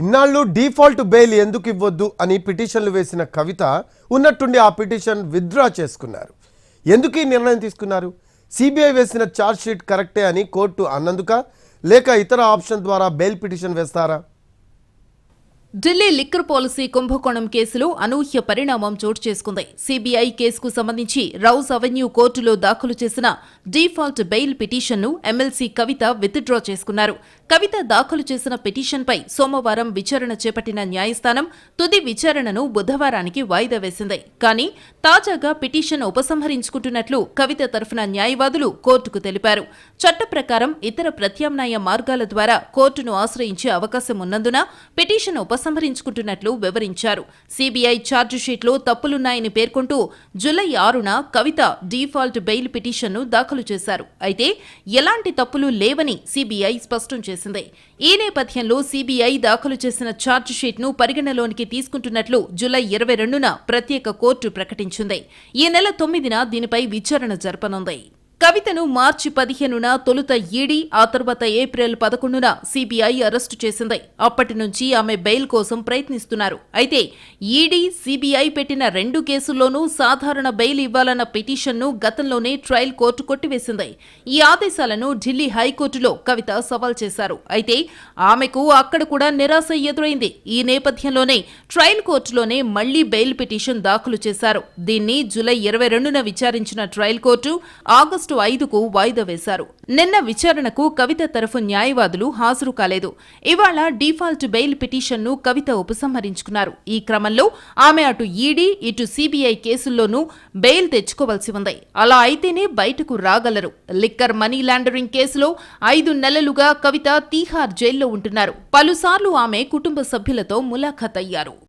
ఇన్నాళ్ళు default bail ఎందుకు ఇవ్వద్దు అని పిటిషన్లు వేసిన కవిత ఉన్నట్టుండి ఆ పిటిషన్ విత్డ్రా చేసుకున్నారు. ఎందుకు ఈ నిర్ణయం తీసుకున్నారు? సిబిఐ వేసిన ఛార్జ్ షీట్ కరెక్టే అని కోర్టు అన్నందుక? లేక ఇతర ఆప్షన్ ద్వారా బెయిల్ పిటిషన్ వేస్తారా? ఢిల్లీ లిక్కర్ పాలసీ కుంభకోణం కేసులో అనూహ్య పరిణామం చోటు చేసుకుంది. సిబిఐ కేసుకు సంబంధించి రౌస్ అవెన్యూ కోర్టులో దాఖలు చేసిన డీఫాల్ట్ బెయిల్ పిటిషన్ను ఎమ్మెల్సీ కవిత విత్డ్రా చేసుకున్నారు. కవిత దాఖలు చేసిన పిటిషన్పై సోమవారం విచారణ చేపట్టిన న్యాయస్థానం తుది విచారణను బుధవారానికి వాయిదా వేసింది. కానీ తాజాగా పిటిషన్ ఉపసంహరించుకుంటున్నట్లు కవిత తరఫున న్యాయవాదులు కోర్టుకు తెలిపారు. చట్ట ప్రకారం ఇతర ప్రత్యామ్నాయ మార్గాల ద్వారా కోర్టును ఆశ్రయించే అవకాశం ఉన్నందున పిటిషన్ ఉపసంహరించుకుంటున్నట్లు వివరించారు. సిబిఐ ఛార్జిషీట్లో తప్పులున్నాయని పేర్కొంటూ జులై ఆరున కవిత డీఫాల్ట్ బెయిల్ పిటిషన్ను దాఖలు చేశారు. అయితే ఎలాంటి తప్పులు లేవని సిబిఐ స్పష్టం చేసింది. ఈ నేపథ్యంలో సిబిఐ దాఖలు చేసిన ఛార్జిషీట్ను పరిగణలోనికి తీసుకుంటున్నట్లు జులై ఇరవై రెండున ప్రత్యేక కోర్టు ప్రకటించింది. ఈ నెల తొమ్మిదిన దీనిపై విచారణ జరపనుంది. కవితను మార్చి పదిహేనున తొలుత ఈడీ ఆ తర్వాత ఏప్రిల్ పదకొండున సిబిఐ అరెస్టు చేసింది. అప్పటి నుంచి ఆమె బెయిల్ కోసం ప్రయత్నిస్తున్నారు. అయితే ఈడీ సిబిఐ పెట్టిన రెండు కేసుల్లోనూ సాధారణ బెయిల్ ఇవ్వాలన్న పిటిషన్ను గతంలోనే ట్రయల్ కోర్టు కొట్టివేసింది. ఈ ఆదేశాలను ఢిల్లీ హైకోర్టులో కవిత సవాల్ చేశారు. అయితే ఆమెకు అక్కడ కూడా నిరాశ ఎదురైంది. ఈ నేపథ్యంలోనే ట్రయల్ కోర్టులోనే మళ్ళీ బెయిల్ పిటిషన్ దాఖలు చేశారు. దీన్ని జూలై ఇరవై రెండున విచారించిన ట్రయల్ కోర్టు ఆగస్టు ఐదుకు వాయిదా వేశారు. నిన్న విచారణకు కవిత తరఫు న్యాయవాదులు హాజరు కాలేదు. ఇవాళ డిఫాల్ట్ బెయిల్ పిటిషన్ను కవిత ఉపసంహరించుకున్నారు. ఈ క్రమంలో ఆమె అటు ఈడీ ఇటు సిబిఐ కేసుల్లోనూ బెయిల్ తెచ్చుకోవాల్సి ఉంది. అలా అయితేనే బయటకు రాగలరు. లిక్కర్ మనీ లాండరింగ్ కేసులో ఐదు నెలలుగా కవిత తీహార్ జైల్లో ఉంటున్నారు. పలుసార్లు ఆమె కుటుంబ సభ్యులతో ములాఖత్ అయ్యారు